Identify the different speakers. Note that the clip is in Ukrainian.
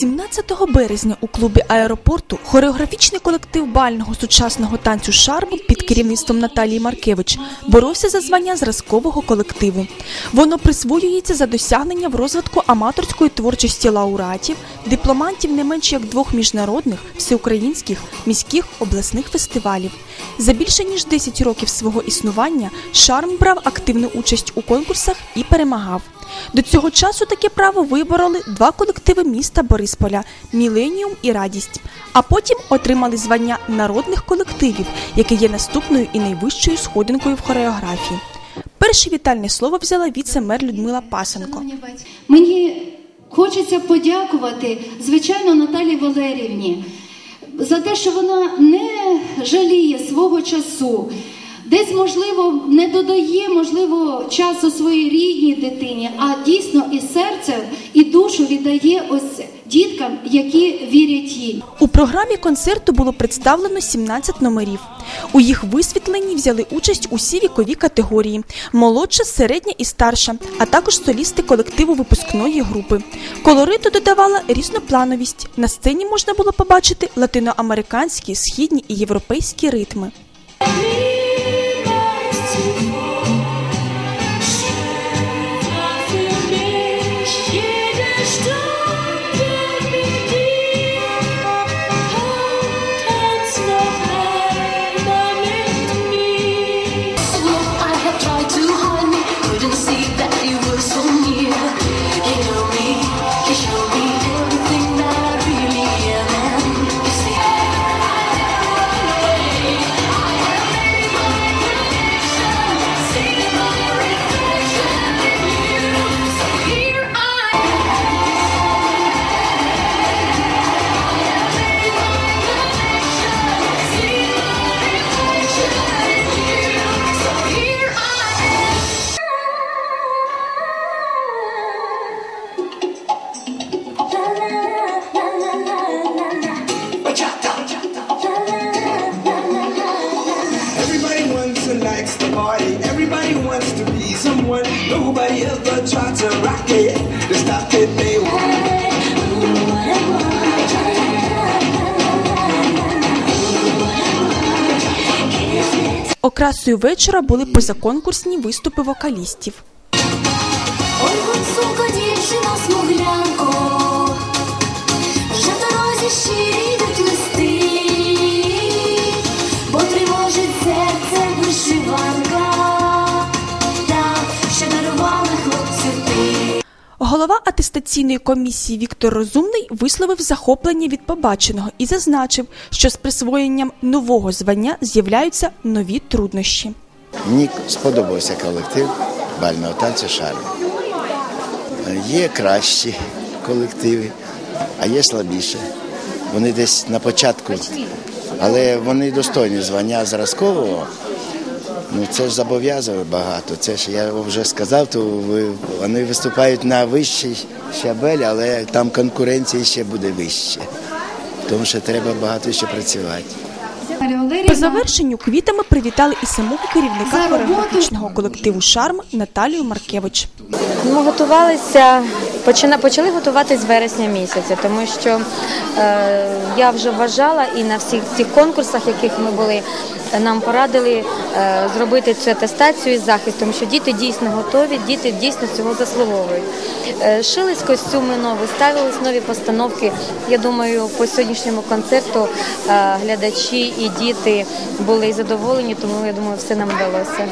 Speaker 1: 17 березня у клубі аеропорту хореографічний колектив бального сучасного танцю Шарм під керівництвом Наталії Маркевич боровся за звання зразкового колективу. Воно присвоюється за досягнення в розвитку аматорської творчості лауреатів, дипломантів не менш як двох міжнародних, всеукраїнських, міських обласних фестивалів. За більше ніж 10 років свого існування Шарм брав активну участь у конкурсах і перемагав. До цього часу таке право вибороли два колективи міста Борисполя Міленіум і Радість, а потім отримали звання народних колективів, яке є наступною і найвищою сходинкою в хореографії. Перше вітальне слово взяла віце-мер Людмила Пасенко.
Speaker 2: Мені хочеться подякувати, звичайно, Наталі Валерівні за те, що вона не жаліє свого часу. Десь, можливо, не додає, можливо, часу своїй рідній дитині, а дійсно і серце, і душу віддає ось діткам, які вірять їй.
Speaker 1: У програмі концерту було представлено 17 номерів. У їх висвітленні взяли участь усі вікові категорії: молодша, середня і старша, а також солісти колективу випускної групи. Колориту додавала різноплановість. На сцені можна було побачити латиноамериканські, східні і європейські ритми.
Speaker 3: Likes to party. Everybody wants to be someone. Nobody ever tried to rock it. To stop it, they want.
Speaker 1: Окрасою вечора були позаконкурсні виступи вокалістів.
Speaker 4: Ой, гуцулко, дівчино, смуглянко, вже дорозі щирі
Speaker 1: Голова атестаційної комісії Віктор Розумний висловив захоплення від побаченого і зазначив, що з присвоєнням нового звання з'являються нові труднощі.
Speaker 5: Мені сподобався колектив бального танцю «Шарм». Є кращі колективи, а є слабіші. Вони десь на початку, але вони достойні звання зразкового. Ну це ж зобов'язує багато. Це ж я вже сказав, то вони виступають на вищий щабель, але там конкуренція ще буде вища. Тому що треба багато ще працювати.
Speaker 1: По завершенню квітами привітали і самого керівника хореографічного колективу Шарм Наталію Маркевич.
Speaker 6: Ми готувалися, почали готуватись з вересня місяця, тому що е, я вже вважала і на всіх цих конкурсах, яких ми були, нам порадили е, зробити цю атестацію і захист, тому що діти дійсно готові, діти дійсно цього заслуговують. Е, шились костюми нові, ставились нові постановки. Я думаю, по сьогоднішньому концерту е, глядачі і діти були задоволені, тому я думаю, все нам вдалося.